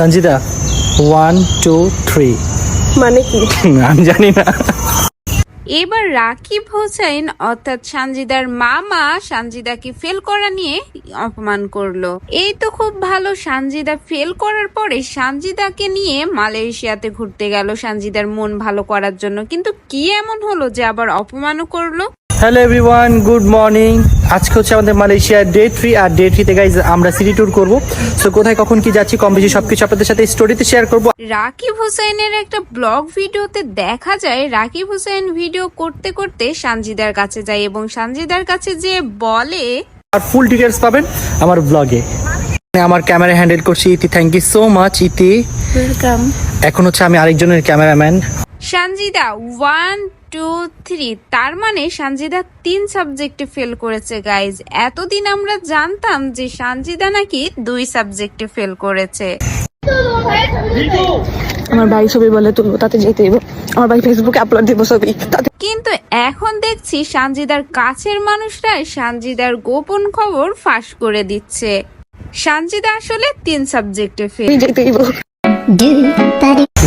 Sanjida one two three মানে কি? আমি জানি না। এবার রাকিব হোসেন অর্থাৎ সানজিদার মামা সানজিদাকে ফেল করা নিয়ে অপমান করল। এই তো খুব ভালো সানজিদা ফেল করার পরে সানজিদাকে নিয়ে মালয়েশিয়াতে ঘুরতে গেল। সানজিদার মন ভালো করার জন্য। কিন্তু কি এমন হলো যে আবার অপমানও করল? হ্যালো এভরিওয়ান গুড মর্নিং আজকে হচ্ছে আমাদের মালয়েশিয়ার ডে থ্রি আর ডে থ্রিতে গাইজ আমরা সিটি ট্যুর করব। সো কোথায় কখন কি যাচ্ছি কম বেশি সবকিছু আপনাদের সাথে স্টোরিতে শেয়ার করব। রাকিব হোসেনের একটা ব্লগ ভিডিওতে দেখা যায় রাকিব হোসেন ভিডিও করতে করতে সানজিদার কাছে যায় এবং সানজিদার কাছে যে বলে আর ফুল ডিটেলস পাবেন আমার ব্লগে আমার ক্যামেরা হ্যান্ডেল করছি Iti thank you so much Iti. Welcome এখন হচ্ছে আমি আরেকজনের cameraman Sanjida one two three তার মানে সানজিদা তিন সাবজেক্টে ফেল করেছে গাইজ এতদিন আমরা জানতাম যে সানজিদা নাকি দুই সাবজেক্টে ফেল করেছে আমার ভাই ছবি বলে তুলবো তাতে যেতে দিব আমার ভাই ফেসবুকে আপলোড দিব ছবি তাতে কিন্তু এখন দেখছি সানজিদার কাছের মানুষরাই সানজিদার গোপন খবর ফাঁস করে দিচ্ছে সানজিদা আসলে তিন সাবজেক্টে ফেল আমি যেতে দিব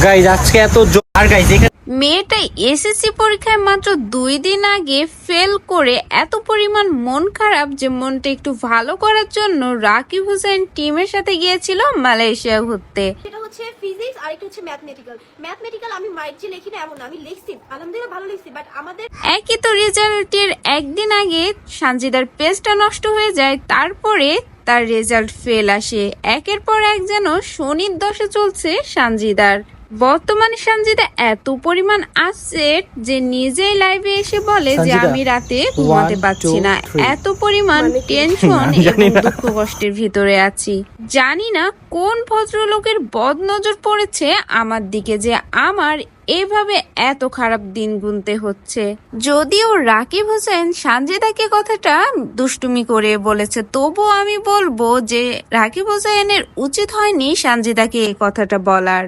গাইজ আজকে এত আর গাইজ এখানে মেয়েটা এসএসসি পরীক্ষায় মাত্র দুই দিন আগে ফেল করে এত পরিমাণ মন খারাপ যে মনটা একটু ভালো করার জন্য রাকিব হোসেন টিমের সাথে গিয়েছিল মালয়েশিয়া ঘুরতে। এটা হচ্ছে ফিজিক্স আর একটা হচ্ছে ম্যাথমেটিক্যাল ম্যাথমেটিক্যাল আমি মাইট যে লিখি না এমন আমি লিখছি আলহামদুলিল্লাহ ভালো লিখছি বাট আমাদের একই তো রেজাল্টের একদিন আগে সানজিদার পেজটা নষ্ট হয়ে যায় তারপরে তার রেজাল্ট ফেল আসে। একের পর এক যেন শনির দশে চলছে সানজিদার। বর্তমানে সানজিদা এত পরিমাণ আপসেট যে নিজেই লাইভে এসে বলে যে আমি রাতে ঘুমাতে পারছি না। এত পরিমাণ মানে টেনশন আমি জানি এবং দুঃখ কষ্টের ভিতরে আছি। জানি না কোন ভদ্রলোকের বদ নজর পড়েছে আমার দিকে যে আমার এভাবে এত খারাপ দিন গুনতে হচ্ছে। যদিও রাকিব হোসেন সানজিদাকে কথাটা দুষ্টুমি করে বলেছে তবু আমি বলব যে রাকিব হোসেনের উচিত হয়নি সানজিদাকে এই কথাটা বলার।